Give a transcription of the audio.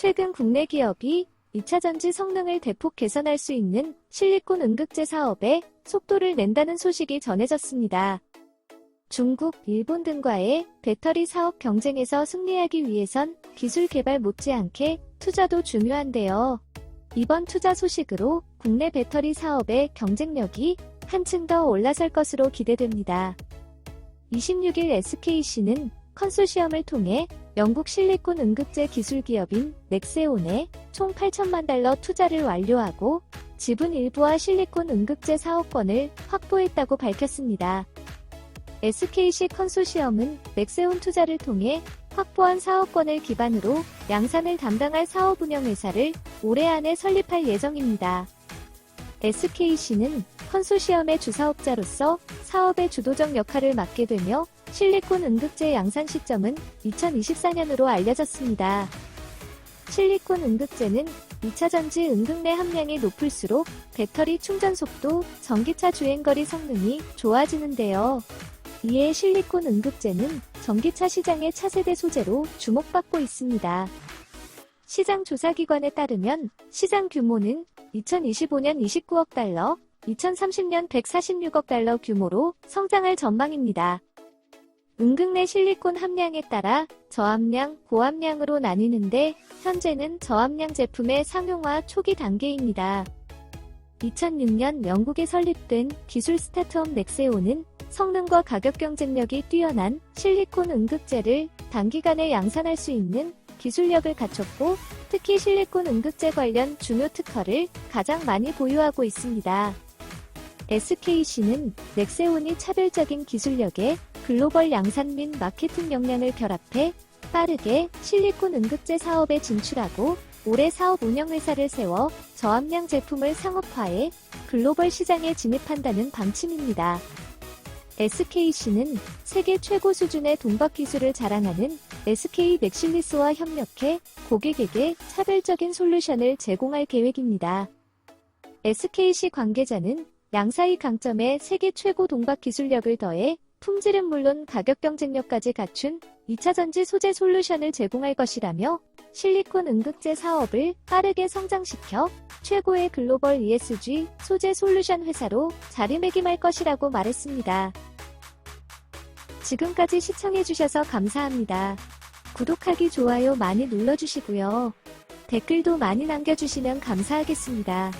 최근 국내 기업이 2차 전지 성능을 대폭 개선할 수 있는 실리콘 응급제 사업에 속도를 낸다는 소식이 전해졌습니다. 중국, 일본 등과의 배터리 사업 경쟁에서 승리하기 위해선 기술 개발 못지않게 투자도 중요한데요. 이번 투자 소식으로 국내 배터리 사업의 경쟁력이 한층 더 올라설 것으로 기대됩니다. 26일 SKC는 컨소시엄을 통해 영국 실리콘 응급제 기술 기업인 넥세온에 총 8천만 달러 투자를 완료하고 지분 일부와 실리콘 응급제 사업권을 확보했다고 밝혔습니다. SKC 컨소시엄은 넥세온 투자를 통해 확보한 사업권을 기반으로 양산을 담당할 사업 운영 회사를 올해 안에 설립할 예정입니다. SKC는 컨소시엄의 주사업자로서 사업의 주도적 역할을 맡게 되며 실리콘 응급제 양산 시점은 2024년으로 알려졌습니다. 실리콘 응급제는 2차 전지 응급내 함량이 높을수록 배터리 충전 속도, 전기차 주행거리 성능이 좋아지는데요. 이에 실리콘 응급제는 전기차 시장의 차세대 소재로 주목받고 있습니다. 시장 조사기관에 따르면 시장 규모는 2025년 29억 달러, 2030년 146억 달러 규모로 성장할 전망입니다. 응급내 실리콘 함량에 따라 저함량, 고함량으로 나뉘는데 현재는 저함량 제품의 상용화 초기 단계입니다. 2006년 영국에 설립된 기술 스타트업 넥세오는 성능과 가격 경쟁력이 뛰어난 실리콘 응급제를 단기간에 양산할 수 있는 기술력을 갖췄고 특히 실리콘 응급제 관련 중요 특허를 가장 많이 보유하고 있습니다. SKC는 넥세온이 차별적인 기술력에 글로벌 양산 및 마케팅 역량을 결합해 빠르게 실리콘 응급제 사업에 진출하고 올해 사업 운영 회사를 세워 저함량 제품을 상업화해 글로벌 시장에 진입한다는 방침입니다. SKC는 세계 최고 수준의 동박 기술을 자랑하는 SK 넥실리스와 협력해 고객에게 차별적인 솔루션을 제공할 계획입니다. SKC 관계자는 양사의 강점에 세계 최고 동박 기술력을 더해 품질은 물론 가격 경쟁력까지 갖춘 2차 전지 소재 솔루션을 제공할 것이라며 실리콘 응급제 사업을 빠르게 성장시켜 최고의 글로벌 ESG 소재 솔루션 회사로 자리매김할 것이라고 말했습니다. 지금까지 시청해주셔서 감사합니다. 구독하기, 좋아요 많이 눌러주시고요. 댓글도 많이 남겨주시면 감사하겠습니다.